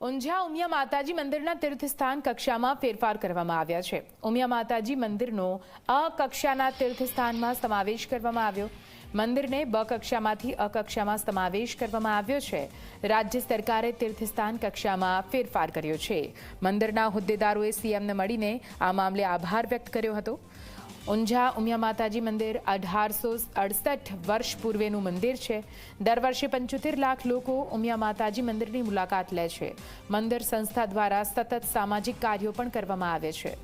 ઊંઝા ઉમિયા માતાજી મંદિરના તીર્થસ્થાન કક્ષામાં ફેરફાર કરવામાં આવ્યા છે. ઉમિયા માતાજી મંદિરનો અ કક્ષાના તીર્થસ્થાનમાં સમાવેશ કરવામાં આવ્યો. મંદિરને બ કક્ષામાંથી અ કક્ષામાં સમાવેશ કરવામાં આવ્યો છે. રાજ્ય સરકારે તીર્થસ્થાન કક્ષામાં ફેરફાર કર્યો છે. મંદિરના હોદ્દેદારોએ સીએમને મળીને આ મામલે આભાર વ્યક્ત કર્યો હતો. ઊંઝા ઉમિયા માતાજી મંદિર અઢારસો અડસઠ વર્ષ પૂર્વેનું મંદિર છે. દર વર્ષે પંચોતેર લાખ લોકો ઉમિયા માતાજી મંદિરની મુલાકાત લે છે. મંદિર સંસ્થા દ્વારા સતત સામાજિક કાર્યો પણ કરવામાં આવે છે.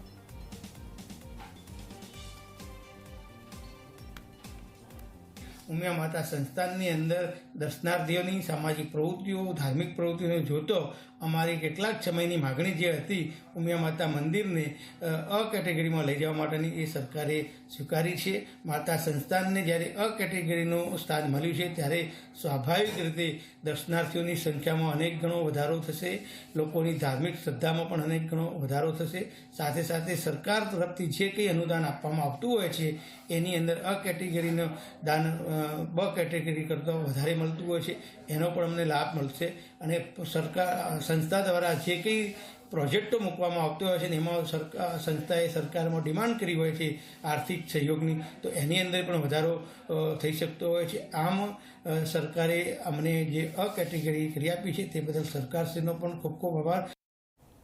ઉમિયા માતા સંસ્થાનની અંદર દર્શનાર્થીઓની સામાજિક પ્રવૃત્તિઓ ધાર્મિક પ્રવૃત્તિઓને જોતો અમારી કેટલાક સમયની માગણી જે હતી ઉમિયા માતા મંદિરને અ, કેટેગરીમાં લઈ જવા માટેની એ સરકારે સ્વીકારી છે. માતા સંસ્થાનને જ્યારે અ કેટેગરીનું સ્થાન મળ્યું છે ત્યારે સ્વાભાવિક રીતે દર્શનાર્થીઓની સંખ્યામાં અનેક ગણો વધારો થશે. લોકોની ધાર્મિક શ્રદ્ધામાં પણ અનેક ગણો વધારો થશે. સાથે સાથે સરકાર તરફથી જે કંઈ અનુદાન આપવામાં આવતું હોય છે એની અંદર અ કેટેગરીનું દાન બ કેટેગરી કરતાં વધારે મળતું હોય છે. એનો પણ અમને લાભ મળશે. અને સરકાર, સંસ્થા દ્વારા જે કંઈ પ્રોજેક્ટો મૂકવામાં આવતો હોય છે ને એમાં સરકાર, સંસ્થાએ સરકારમાં ડિમાન્ડ કરી હોય છે આર્થિક સહયોગની, તો એની અંદર પણ વધારો થઈ શકતો હોય છે. આમ સરકારે અમને જે અ કેટેગરી કરી આપી છે તે બદલ સરકારશ્રીનો પણ ખૂબ ખૂબ આભાર.